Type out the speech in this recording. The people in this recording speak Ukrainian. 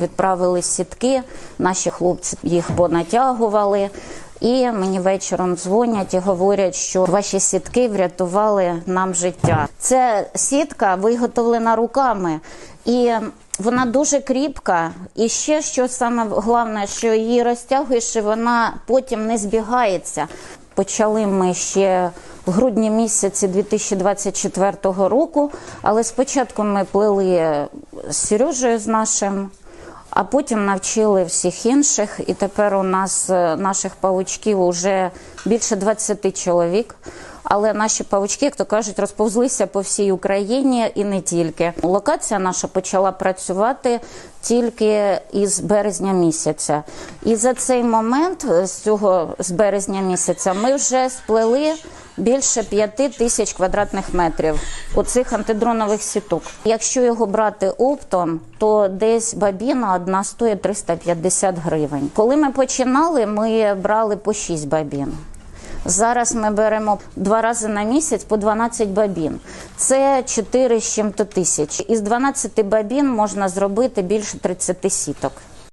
відправили сітки, наші хлопці їх понатягували. І мені вечором дзвонять і говорять, що ваші сітки врятували нам життя. Це сітка виготовлена руками, і вона дуже кріпка. І ще що саме головне, що її розтягуєш, і вона потім не збігається. Почали ми ще в грудні місяці 2024 року, але спочатку ми плели з Сережею з нашим. А потім навчили всіх інших, і тепер у нас е, наших павучків вже більше 20 чоловік. Але наші павучки, як то кажуть, розповзлися по всій Україні і не тільки. Локація наша почала працювати тільки із березня місяця. І за цей момент, е, з цього з березня місяця, ми вже сплели більше п'яти тисяч квадратних метрів оцих антидронових сіток. Якщо його брати оптом, то десь бабіна одна стоїть 350 гривень. Коли ми починали, ми брали по 6 бабін. Зараз ми беремо два рази на місяць по 12 бабін. Це 4 з чим-то тисяч. Із 12 бабін можна зробити більше 30 сіток.